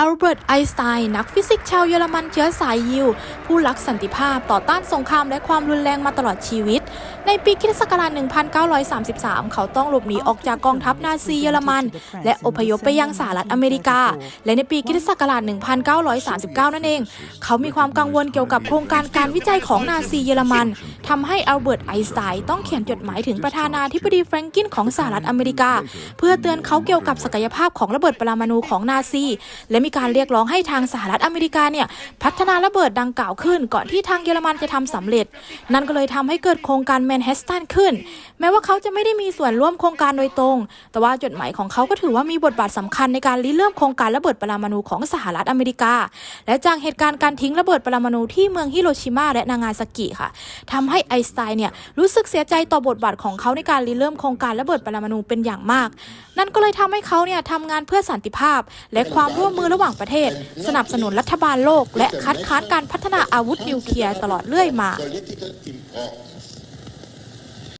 อัลเบิร์ต ไอน์สไตน์นักฟิสิกส์ชาวเยอรมันเชื้อสายยิว ผู้รักสันติภาพต่อต้านสงครามและความรุนแรงมาตลอดชีวิต ในปีคริสต์ศักาช1933 เขาต้องหลบหนีออกจากกองทัพนาซีเยอรมัน และอพยพไปยังสหรัฐอเมริกา และในปีคริสต์ศักาช1939 นั่นเอง เขามีความกังวลเกี่ยวกับโครงการการวิจัยของนาซีเยอรมัน ทำให้อัลเบิร์ตไอน์สไตน์ต้องเขียนจดหมายถึงประธานาธิบดีแฟรงกินของสหรัฐอเมริกา เพื่อเตือนเขาเกี่ยวกับศักยภาพของระเบิดปรมาณูของนาซี และมีการเรียกร้องให้ทางสหรัฐอเมริกาเนี่ยพัฒนาระเบิดดังกล่าวขึ้น ก่อนที่ทางเยอรมันจะทำสำเร็จ นั่นก็เลยทำให้เกิดโครงการแมนฮัตตันขึ้น แม้ว่าเขาจะไม่ได้มีส่วนร่วมโครงการโดยตรง แต่ว่าจดหมายของเขาก็ถือว่ามีบทบาทสำคัญในการริเริ่มโครงการระเบิดปรมาณูของสหรัฐอเมริกา และจากเหตุการณ์การทิ้งระเบิดปรมาณูที่เมืองฮิโรชิมาและนางาซากิค่ะทำให้ไอสไตน์เนี่ยรู้สึกเสียใจต่อบทบาทของเขาในการริเริ่มโครงการระเบิดปรมาณูเป็นอย่างมาก นั่นก็เลยทำให้เขาเนี่ยทำงานเพื่อสันติภาพ และความร่วมมือระหว่างประเทศ สนับสนุนรัฐบาลโลก และคัดค้านการพัฒนาอาวุธนิวเคลียร์ตลอดเรื่อยมา